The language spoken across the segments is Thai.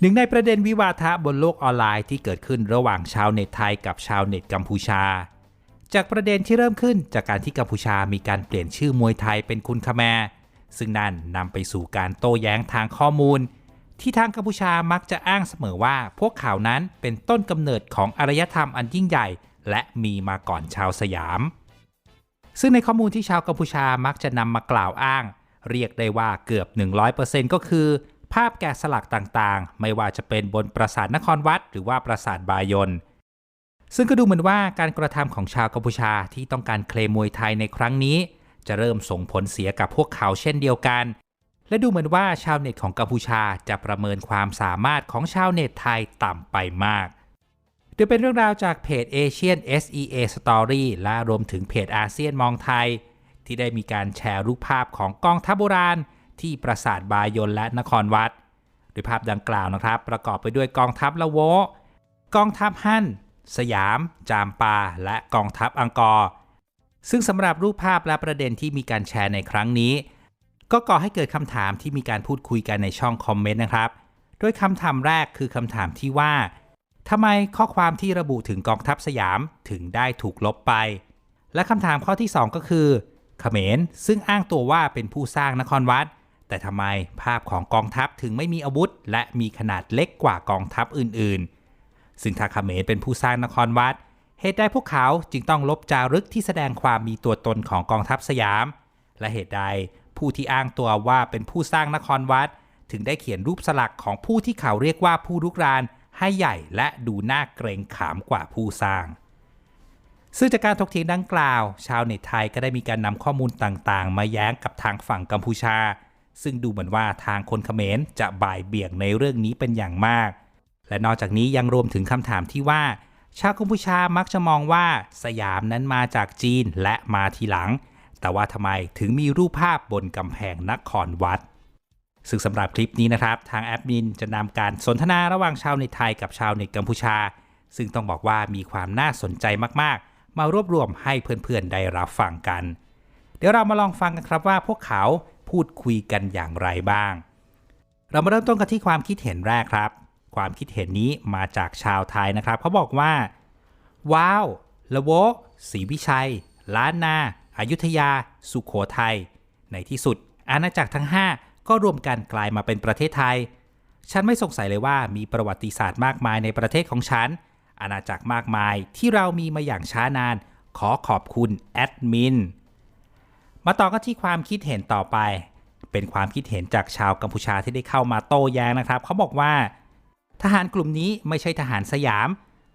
หนึ่งในประเด็นวิวาทะบนโลกออนไลน์ที่เกิดขึ้นระหว่างชาวเน็ตไทยกับชาวเน็ตกัมพูชา จากประเด็นที่เริ่มขึ้นจากการที่กัมพูชามีการเปลี่ยนชื่อมวยไทยเป็นคุณคแมร์ซึ่งนั่นนำไปสู่การโต้แย้งทางข้อมูล ที่ทางกัมพูชามักจะอ้างเสมอว่า พวกข่าวนั้นเป็นต้นกำเนิดของอารยธรรมอันยิ่งใหญ่ และมีมาก่อนชาวสยาม ซึ่งในข้อมูลที่ชาวกัมพูชามักจะนำมากล่าวอ้าง เรียกได้ว่าเกือบ 100%ก็คือ ภาพแกะสลักต่างๆ ไม่ว่าจะเป็นบนปราสาทนครวัด หรือว่าปราสาทบายนซึ่งก็ดูเหมือนว่าการกระทำของชาวกัมพูชาที่ต้องการเคลมมวยไทยในครั้งนี้ จะเริ่มส่งผลเสียกับพวกเขาเช่นเดียวกัน และดูเหมือนว่าชาวเน็ตของกัมพูชาจะประเมินความสามารถของชาวเน็ตไทยต่ำไปมาก โดยเป็นเรื่องราวจากเพจ Asian SEA Story และรวมถึงเพจอาเซียนมองไทย ที่ได้มีการแชร์รูปภาพของกองทัพโบราณ ที่ปราสาทบายนและนครวัด โดยภาพดังกล่าวนะครับ ประกอบไปด้วยกองทัพละโว กองทัพฮั่น สยาม จามปา และกองทัพอังกอร์ ซึ่งสำหรับรูปภาพและประเด็นที่มีการแชร์ในครั้งนี้ ก็ก่อให้เกิดคำถามที่มีการพูดคุยกันในช่องคอมเมนต์นะครับโดยคำถามแรกคือคำถามที่ว่าทำไมข้อความที่ระบุถึงกองทัพสยามถึงได้ถูกลบไป และคำถามข้อที่ 2 ก็คือเขมรซึ่งอ้างตัวว่าเป็นผู้สร้างนครวัด แต่ทำไมภาพของกองทัพถึงไม่มีอาวุธ และมีขนาดเล็กกว่ากองทัพอื่นๆ ซึ่งถ้าเขมรเป็นผู้สร้างนครวัด เหตุใดพวกเขาจึงต้องลบจารึกที่แสดงความมีตัวตนของกองทัพสยาม และเหตุใดผู้ที่อ้างตัวว่าเป็นผู้สร้างนครวัด ถึงได้เขียนรูปสลักของผู้ที่เขาเรียกว่าผู้ลุกรานให้ใหญ่และดูน่าเกรงขามกว่าผู้สร้าง ซึ่งจากการถกเถียงดังกล่าว ชาวเน็ตไทยก็ได้มีการนำข้อมูลต่างๆ มาแย้งกับทางฝั่งกัมพูชา ซึ่งดูเหมือนว่าทางคนเขมรจะบ่ายเบี่ยงในเรื่องนี้เป็นอย่างมาก และนอกจากนี้ยังรวมถึงคำถามที่ว่า ชาวกัมพูชามักจะมองว่าสยามนั้นมาจากจีนและมาทีหลัง แต่ว่าทำไมถึงมีรูปภาพบนกำแพงนครวัดซึ่งสำหรับคลิปนี้นะครับ ทางแอดมินจะนำการสนทนาระหว่างชาวเน็ตไทยกับชาวเน็ตกัมพูชา ซึ่งต้องบอกว่ามีความน่าสนใจมากๆ มารวบรวมให้เพื่อนๆได้รับฟังกัน เดี๋ยวเรามาลองฟังกันครับว่าพวกเขา พูดคุยกันอย่างไรบ้าง เรามาเริ่มต้นกันที่ความคิดเห็นแรกครับ ความคิดเห็นนี้มาจากชาวไทยนะครับ เขาบอกว่า ว้าวละโวศรีวิชัย ล้านนาอายุทยา สุขโขทัย ในที่สุด อาณาจักรทั้ง 5 ก็รวมกันกลายมาเป็นประเทศไทย ฉันไม่สงสัยเลยว่ามีประวัติศาสตร์มากมายในประเทศของฉัน อาณาจักรมากมายที่เรามีมาอย่างช้านาน ขอขอบคุณแอดมิน มาต่อกันที่ความคิดเห็นต่อไป เป็นความคิดเห็นจากชาวกัมพูชาที่ได้เข้ามาโต้แย้งนะครับ เขาบอกว่า ทหารกลุ่มนี้ไม่ใช่ทหารสยาม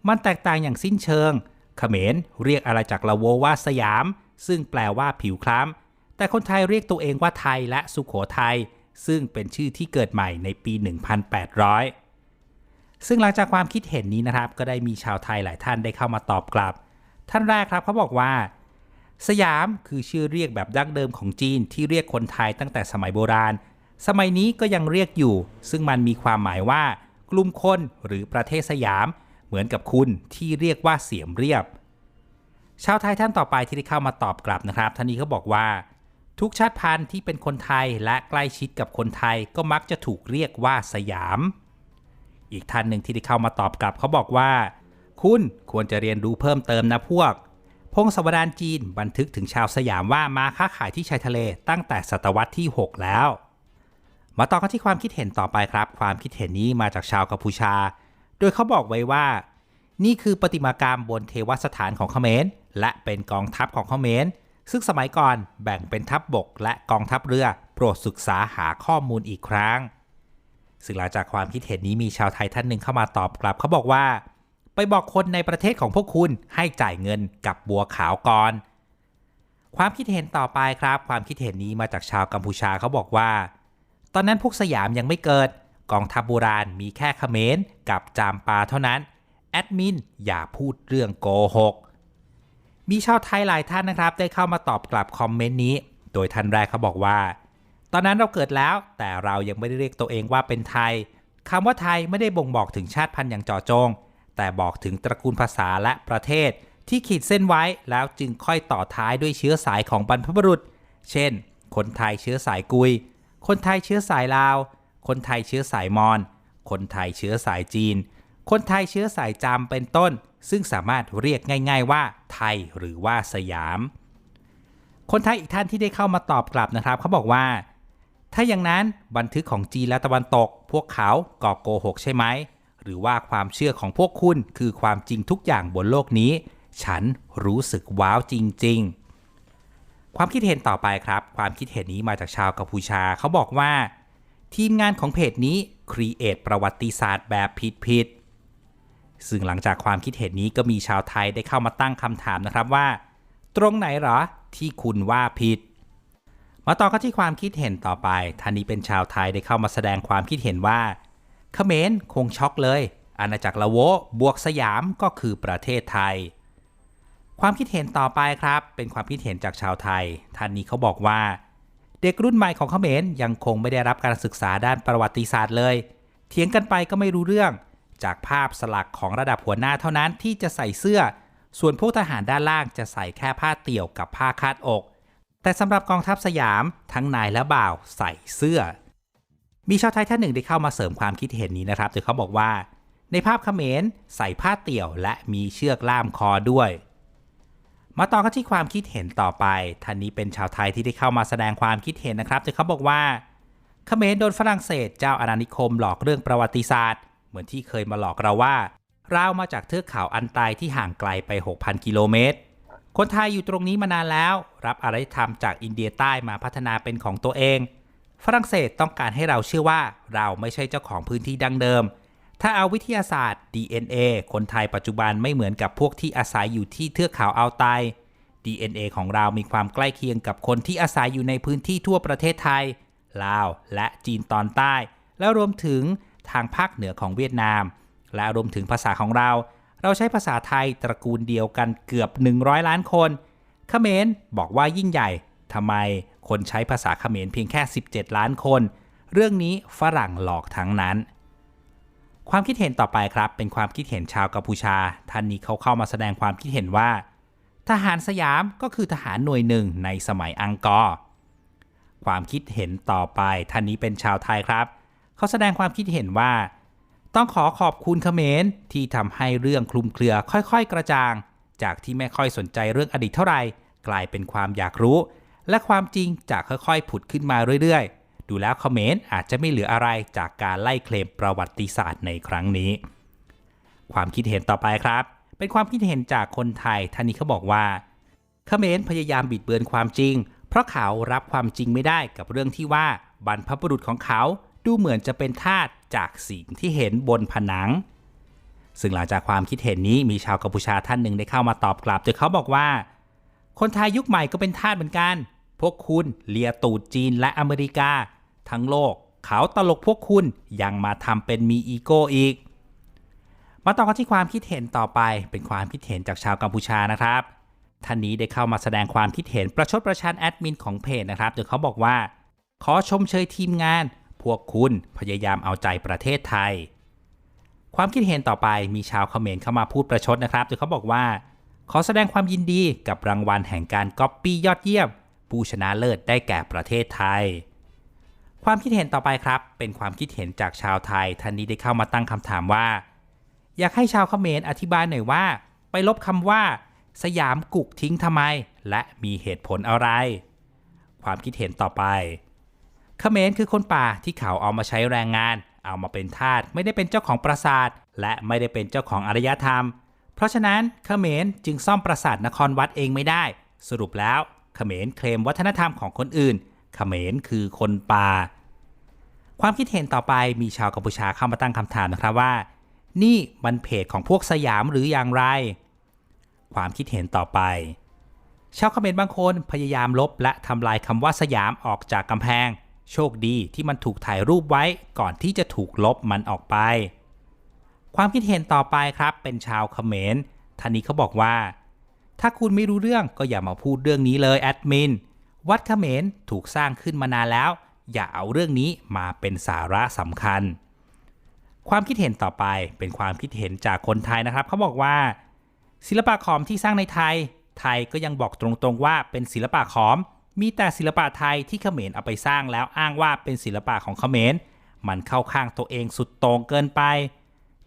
มันแตกต่างอย่างสิ้นเชิง เขมรเรียกอาณาจักรละโวว่าสยาม ซึ่งแปลว่าผิวคล้ำ แต่คนไทยเรียกตัวเองว่าไทยและสุขโขทัย ซึ่งเป็นชื่อที่เกิดใหม่ในปี 1800 ซึ่งหลังจากความคิดเห็นนี้นะครับ ก็ได้มีชาวไทยหลายท่านได้เข้ามาตอบกลับ ท่านแรกครับเขาบอกว่า สยามคือชื่อเรียกแบบดั้งเดิมของจีนที่เรียกคนไทยตั้งแต่สมัยโบราณ สมัยนี้ก็ยังเรียกอยู่ ซึ่งมันมีความหมายว่า กลุ่มคนหรือประเทศสยาม เหมือนกับคุณที่เรียกว่าเสียมเรียบ ชาวไทยท่านต่อไปที่ได้เข้ามาตอบกลับนะครับท่านนี้เขาบอกว่า ทุกชาติพันธุ์ที่เป็นคนไทยและใกล้ชิดกับคนไทยก็มักจะถูกเรียกว่าสยาม อีกท่านหนึ่งที่ได้เข้ามาตอบกลับเขาบอกว่า คุณควรจะเรียนรู้เพิ่มเติมนะพวก พงศาวดารจีนบันทึกถึงชาวสยามว่ามาค้าขายที่ชายทะเลตั้งแต่ศตวรรษที่ 6 แล้ว มาต่อกันที่ความคิดเห็นต่อไปครับ ความคิดเห็นนี้มาจากชาวกัมพูชา โดยเขาบอกไว้ว่า นี่คือประติมากรรมบนเทวสถานของเขมรและเป็นกองทัพของเขมรซึ่งสมัยก่อนแบ่งเป็นทัพบบกและกองทัพเรือ โปรดศึกษาหาข้อมูลอีกครั้ง ซึ่งหลังจากความคิดเห็นนี้มีชาวไทยท่านหนึ่งเข้ามาตอบกลับเขาบอกว่า ไปบอกคนในประเทศของพวกคุณให้จ่ายเงินกับบัวขาวก่อน ความคิดเห็นต่อไปครับ ความคิดเห็นนี้มาจากชาวกัมพูชาเขาบอกว่า ตอนนั้นพวกสยามยังไม่เกิด กองทัพโบราณมีแค่เขมรกับจามปาเท่านั้น แอดมินอย่าพูดเรื่องโกหก มีชาวไทยหลายท่านนะครับ ได้เข้ามาตอบกลับคอมเมนต์นี้ โดยท่านแรกเขาบอกว่า ตอนนั้นเราเกิดแล้ว แต่เรายังไม่ได้เรียกตัวเองว่าเป็นไทยคำว่าไทยไม่ได้บ่งบอกถึงชาติพันธุ์อย่างเจาะจง แต่บอกถึงตระกูลภาษาและประเทศที่ขีดเส้นไว้แล้วจึงค่อยต่อท้ายด้วยเชื้อสายของบรรพบุรุษ เช่น คนไทยเชื้อสายกุย คนไทยเชื้อสายลาว คนไทยเชื้อสายมอญ คนไทยเชื้อสายจีน คนไทยเชื้อสายจามเป็นต้น ซึ่งสามารถเรียกง่าย ๆว่า ไทยหรือว่าสยาม คนไทยอีกท่านที่ได้เข้ามาตอบกลับนะครับ เขาบอกว่า ถ้าอย่างนั้นบันทึกของจีนและตะวันตก พวกเขาก่อโกหกใช่ไหม หรือว่าความเชื่อของพวกคุณคือความจริงทุกอย่างบนโลกนี้ ฉันรู้สึกว้าวจริง ๆ ความคิดเห็นต่อไปครับ ความคิดเห็นนี้มาจากชาวกัมพูชาเขาบอกว่า ทีมงานของเพจนี้ครีเอทประวัติศาสตร์แบบผิดๆซึ่งหลังจากความคิดเห็นนี้ก็มีชาวไทยได้เข้ามาตั้งคำถามนะครับว่า ตรงไหนหรอที่คุณว่าผิดมาต่อกันที่ความคิดเห็นต่อไปท่านนี้เป็นชาวไทยได้เข้ามาแสดงความคิดเห็นว่า เขมรคงช็อกเลย อาณาจักรละโวบวกสยามก็คือประเทศไทย ความคิดเห็นต่อไปครับ เป็นความคิดเห็นจากชาวไทย ท่านนี้เขาบอกว่า เด็กรุ่นใหม่ของเขมรยังคงไม่ได้รับการศึกษาด้านประวัติศาสตร์เลย เถียงกันไปก็ไม่รู้เรื่อง จากภาพสลักของระดับหัวหน้าเท่านั้นที่จะใส่เสื้อ ส่วนพวกทหารด้านล่างจะใส่แค่ผ้าเตี่ยวกับผ้าคาดอก แต่สำหรับกองทัพสยามทั้งนายและบ่าวใส่เสื้อ มีชาวไทยท่านหนึ่งได้เข้ามาเสริมความคิดเห็นนี้นะครับโดยเขาบอกว่า ในภาพเขมรใส่ผ้าเตี่ยว และมีเชือกล่ามคอด้วย มาต่อกันที่ความคิดเห็นต่อไปท่านนี้เป็นชาวไทยที่ได้เข้ามาแสดงความคิดเห็นนะครับโดยเขาบอกว่าเขมรโดนฝรั่งเศสเจ้าอาณานิคมหลอกเรื่องประวัติศาสตร์ เหมือนที่เคยมาหลอกเราว่า เรามาจากเทือกเขาอันไตที่ห่างไกลไป 6,000 กิโลเมตร คนไทยอยู่ตรงนี้มานานแล้ว รับอารยธรรมจากอินเดียใต้มาพัฒนาเป็นของตัวเอง ฝรั่งเศสต้องการให้เราเชื่อว่าเราไม่ใช่เจ้าของพื้นที่ดังเดิม ถ้าเอาวิทยาศาสตร์ DNA คนไทยปัจจุบันไม่เหมือนกับพวกที่อาศัยอยู่ที่เทือกเขาอัลไต DNA ของเรามีความใกล้เคียงกับคนที่อาศัยอยู่ในพื้นที่ทั่วประเทศไทย ลาว และจีนตอนใต้ แล้วรวมถึงทางภาคเหนือของเวียดนาม และรวมถึงภาษาของเรา เราใช้ภาษาไทยตระกูลเดียวกันเกือบ 100 ล้านคนเขมรบอกว่ายิ่งใหญ่ ทำไมคนใช้ภาษาเขมรเพียงแค่ 17 ล้านคน เรื่องนี้ฝรั่งหลอกทั้งนั้น ความคิดเห็นต่อไปครับ เป็นความคิดเห็นชาวกัมพูชา ท่านนี้เขาเข้ามาแสดงความคิดเห็นว่า ทหารสยามก็คือทหารหน่วยหนึ่งในสมัยอังกอร์ความคิดเห็นต่อไป ท่านนี้เป็นชาวไทยครับ เขาแสดงความคิดเห็นว่า ต้องขอขอบคุณเขมรที่ทำให้เรื่องคลุมเครือ ค่อยๆ กระจ่าง จากที่ไม่ค่อยสนใจเรื่องอดีตเท่าไหร่กลายเป็นความอยากรู้ และความจริงจะค่อยๆ ผุดขึ้นมาเรื่อยๆ ดูแล้วคอมเขมรอาจจะไม่เหลืออะไรจากการไล่เคลมประวัติศาสตร์ในครั้งนี้ ความคิดเห็นต่อไปครับ เป็นความคิดเห็นจากคนไทยท่านนี้เขาบอกว่าเขมรพยายามบิดเบือนความจริง เพราะเขารับความจริงไม่ได้กับเรื่องที่ว่าบรรพบุรุษของเขาดูเหมือนจะเป็นทาสจากสิ่งที่เห็นบนผนัง ซึ่งหลังจากความคิดเห็นนี้มีชาวกัมพูชาท่านหนึ่งได้เข้ามาตอบกลับโดยเขาบอกว่า คนไทยยุคใหม่ก็เป็นทาสเหมือนกัน พวกคุณเลียตูดจีนและอเมริกา ทั้งโลกเขาตลกพวกคุณยังมาทำเป็นมีอีโก้อีก มาต่อกันที่ความคิดเห็นต่อไปเป็นความคิดเห็นจากชาวกัมพูชานะครับท่านนี้ได้เข้ามาแสดงความคิดเห็นประชดประชันแอดมินของเพจนะครับโดยเขาบอกว่า ขอชมเชยทีมงาน พวกคุณพยายามเอาใจประเทศไทย ความคิดเห็นต่อไปมีชาวเขมรเข้ามาพูดประชดนะครับโดยเขาบอกว่า ขอแสดงความยินดีกับรางวัลแห่งการก๊อปปี้ยอดเยี่ยม ผู้ชนะเลิศได้แก่ประเทศไทย ความคิดเห็นต่อไปครับ เป็นความคิดเห็นจากชาวไทยท่านนี้ได้เข้ามาตั้งคำถามว่า อยากให้ชาวเขมรอธิบายหน่อยว่า ไปลบคำว่า สยามกุกทิ้งทำไม และมีเหตุผลอะไร ความคิดเห็นต่อไปเขมรคือคนป่าที่เขาเอามาใช้แรงงาน เอามาเป็นทาสไม่ได้เป็นเจ้าของปราสาท และไม่ได้เป็นเจ้าของอารยธรรม เพราะฉะนั้นเขมรจึงซ่อมปราสาทนครวัดเองไม่ได้ สรุปแล้ว เขมรเคลมวัฒนธรรมของคนอื่น เขมรคือคนป่า ความคิดเห็นต่อไปมีชาวกัมพูชาเข้ามาตั้งคำถามนะครับว่า นี่มันเพจของพวกสยามหรืออย่างไร ความคิดเห็นต่อไป ชาวเขมรบางคนพยายามลบและทำลายคำว่าสยามออกจากกำแพง โชคดีที่มันถูกถ่ายรูปไว้ก่อนที่จะถูกลบมันออกไป ความคิดเห็นต่อไปครับเป็นชาวเขมรท่านนี้เขาบอกว่า ถ้าคุณไม่รู้เรื่องก็อย่ามาพูดเรื่องนี้เลยแอดมิน วัดเขมรถูกสร้างขึ้นมานานแล้ว อย่าเอาเรื่องนี้มาเป็นสาระสำคัญ ความคิดเห็นต่อไปเป็นความคิดเห็นจากคนไทยนะครับเขาบอกว่า ศิลปะขอมที่สร้างในไทย ไทยก็ยังบอกตรงๆว่าเป็นศิลปะขอม มีแต่ศิลปะไทยที่เขมรเอาไปสร้างแล้วอ้างว่าเป็นศิลปะของเขมร มันเข้าข้างตัวเองสุดโต่งเกินไป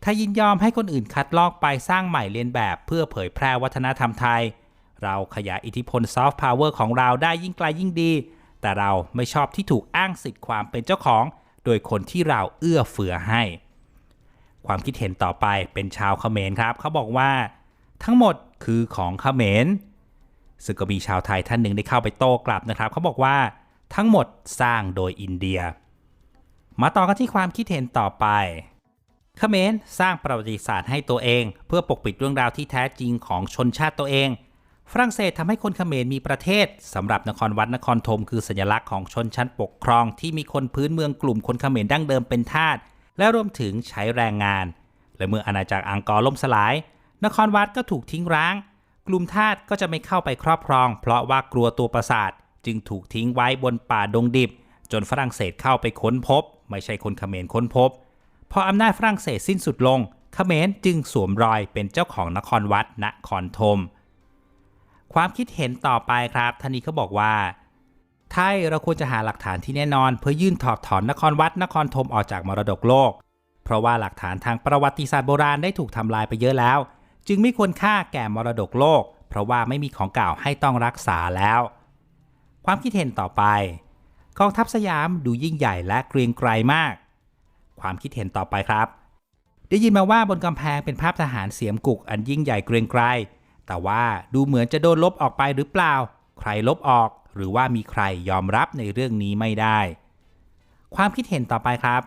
ถ้ายินยอมให้คนอื่นคัดลอกไปสร้างใหม่เลียนแบบเพื่อเผยแพร่วัฒนธรรมไทย เราขยายอิทธิพลซอฟต์พาวเวอร์ของเราได้ยิ่งไกลยิ่งดี แต่เราไม่ชอบที่ถูกอ้างสิทธิ์ความเป็นเจ้าของ โดยคนที่เราเอื้อเฟื้อให้ ความคิดเห็นต่อไปเป็นชาวเขมรครับ เขาบอกว่า ทั้งหมดคือของเขมรซึ่งก็มีชาวไทยท่านหนึ่งได้เข้าไปโต้กลับนะครับ เขาบอกว่าทั้งหมดสร้างโดยอินเดีย มาต่อกันที่ความคิดเห็นต่อไป เขมรสร้างประวัติศาสตร์ให้ตัวเอง เพื่อปกปิดเรื่องราวที่แท้จริงของชนชาติตัวเอง ฝรั่งเศสทำให้คนเขมรมีประเทศสำหรับนครวัดนครธมคือสัญลักษณ์ของชนชั้นปกครอง ที่มีคนพื้นเมืองกลุ่มคนเขมรดั้งเดิมเป็นทาสและรวมถึงใช้แรงงาน และเมื่ออาณาจักรอังกอร์ล่มสลาย นครวัดก็ถูกทิ้งร้าง กลุ่มทาสก็จะไม่เข้าไปครอบครอง เพราะว่ากลัวตัวประสาท จึงถูกทิ้งไว้บนป่าดงดิบ จนฝรั่งเศสเข้าไปค้นพบ ไม่ใช่คนเขมรค้นพบ พออำนาจฝรั่งเศสสิ้นสุดลงเขมรจึงสวมรอยเป็นเจ้าของนครวัดนครธมความคิดเห็นต่อไปครับท่านนี้เขาบอกว่าไทยเราควรจะหาหลักฐานที่แน่นอน เพื่อยื่นถอดถอนนครวัดนครธมออกจากมรดกโลก เพราะว่าหลักฐานทางประวัติศาสตร์โบราณได้ถูกทำลายไปเยอะแล้ว จึงไม่ควรค่าแก่มรดกโลก เพราะว่าไม่มีของเก่าให้ต้องรักษาแล้ว ความคิดเห็นต่อไปกองทัพสยามดูยิ่งใหญ่และเกรียงไกรมาก ความคิดเห็นต่อไปครับ ได้ยินมาว่าบนกำแพงเป็นภาพทหารเสียมกุกอันยิ่งใหญ่เกรียงไกรแต่ว่าดูเหมือนจะโดนลบออกไปหรือเปล่า ใครลบออก หรือว่ามีใครยอมรับในเรื่องนี้ไม่ได้ ความคิดเห็นต่อไปครับ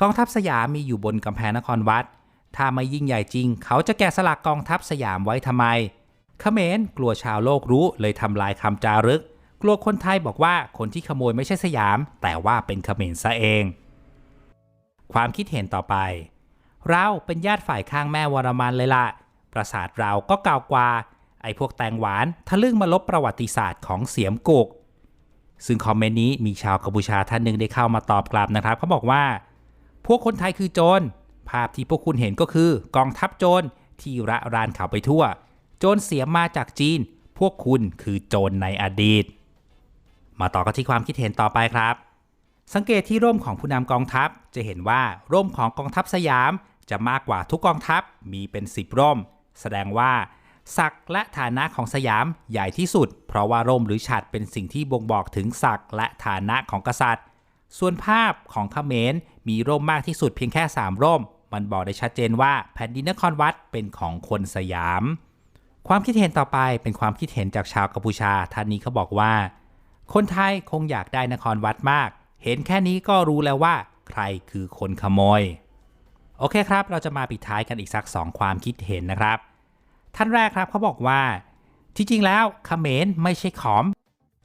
กองทัพสยามมีอยู่บนกำแพงนครวัด ถ้าไม่ยิ่งใหญ่จริง เขาจะแกะสลักกองทัพสยามไว้ทำไมเขมรกลัวชาวโลกรู้เลยทำลายคำจารึก กลัวคนไทยบอกว่าคนที่ขโมยไม่ใช่สยาม แต่ว่าเป็นเขมรซะเอง ความคิดเห็นต่อไป เราเป็นญาติฝ่ายข้างแม่วรมันเลยล่ะประสาทเราก็เก่ากว่า ไอ้พวกแตงหวานทะลึ่งมาลบประวัติศาสตร์ของเสียมกุก ซึ่งคอมเมนต์นี้มีชาวกัมพูชาท่านหนึ่งได้เข้ามาตอบกลับนะครับเขาบอกว่า พวกคนไทยคือโจรภาพที่พวกคุณเห็นก็คือกองทัพโจรที่ระรานเขาไปทั่ว โจรเสียมมาจากจีน พวกคุณคือโจรในอดีต มาต่อกันที่ความคิดเห็นต่อไปครับ สังเกตที่ร่มของผู้นำกองทัพ จะเห็นว่าร่มของกองทัพสยามจะมากกว่าทุกกองทัพมีเป็นสิบร่ม แสดงว่าศักดิ์และฐานะของสยามใหญ่ที่สุด เพราะว่าร่มหรือฉัตรเป็นสิ่งที่บ่งบอกถึงศักดิ์และฐานะของกษัตริย์ ส่วนภาพของเขมรมีร่มมากที่สุดเพียงแค่ 3 ร่ม มันบอกได้ชัดเจนว่าแผ่นดินนครวัดเป็นของคนสยาม ความคิดเห็นต่อไปเป็นความคิดเห็นจากชาวกัมพูชาท่านนี้เขาบอกว่า คนไทยคงอยากได้นครวัดมาก เห็นแค่นี้ก็รู้แล้วว่า ใครคือคนขโมย โอเคครับ เราจะมาปิดท้ายกันอีกสัก 2 ความคิดเห็นนะครับ ท่านแรกครับเขาบอกว่า ที่จริงแล้วขเขมรไม่ใช่ขอม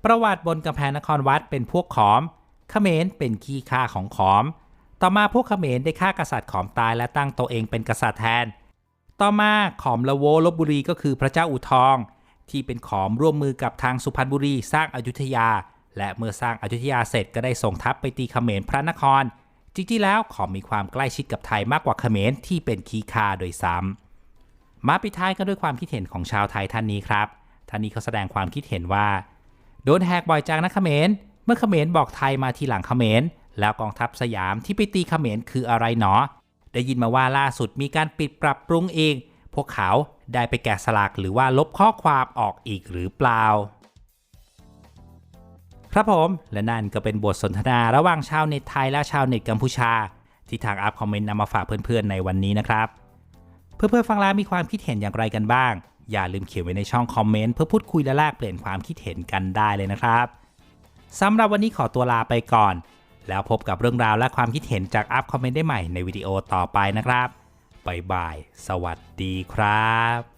ประวัติบนกำแพงนครวัดเป็นพวกขอมขเขมรเป็นขี้ข้าของขอม ต่อมาพวกขเขมรได้ฆ่ากษัตริย์ขอมตายและตั้งตัวเองเป็นกษัตริย์แทน ต่อมาขอมละโวลบบุรีก็คือพระเจ้าอู่ทอง ที่เป็นขอมร่วมมือกับทางสุพรรณบุรีสร้างอยุธยา และเมื่อสร้างอยุธยาเสร็จก็ได้ส่งทัพไปตีเขมรพระนคร จริงๆแล้วขอมีความใกล้ชิดกับไทยมากกว่าเขมรที่เป็นขี้คาโดยซ้ำมาปิดท้ายกันด้วยความคิดเห็นของชาวไทยท่านนี้ครับ ท่านนี้เขาแสดงความคิดเห็นว่า โดนแหกบ่อยจังนะเขมร เมื่อเขมรบอกไทยมาทีหลังเขมร แล้วกองทัพสยามที่ไปตีเขมรคืออะไรหนอ ได้ยินมาว่าล่าสุดมีการปิดปรับปรุงเอง พวกเขาได้ไปแกะสลักหรือว่าลบข้อความออกอีกหรือเปล่า ครับผม และนั่นก็เป็นบทสนทนาระหว่างชาวเน็ตไทยและชาวเน็ตกัมพูชา ที่ทางอัพคอมเมนต์นำมาฝากเพื่อนๆในวันนี้นะครับ เพื่อนๆฟังแล้วมีความคิดเห็นอย่างไรกันบ้าง อย่าลืมเขียนไว้ในช่องคอมเมนต์เพื่อพูดคุยและแลกเปลี่ยนความคิดเห็นกันได้เลยนะครับสำหรับวันนี้ขอตัวลาไปก่อน แล้วพบกับเรื่องราวและความคิดเห็นจากอัพคอมเมนต์ได้ใหม่ในวิดีโอต่อไปนะครับบ๊ายบาย สวัสดีครับ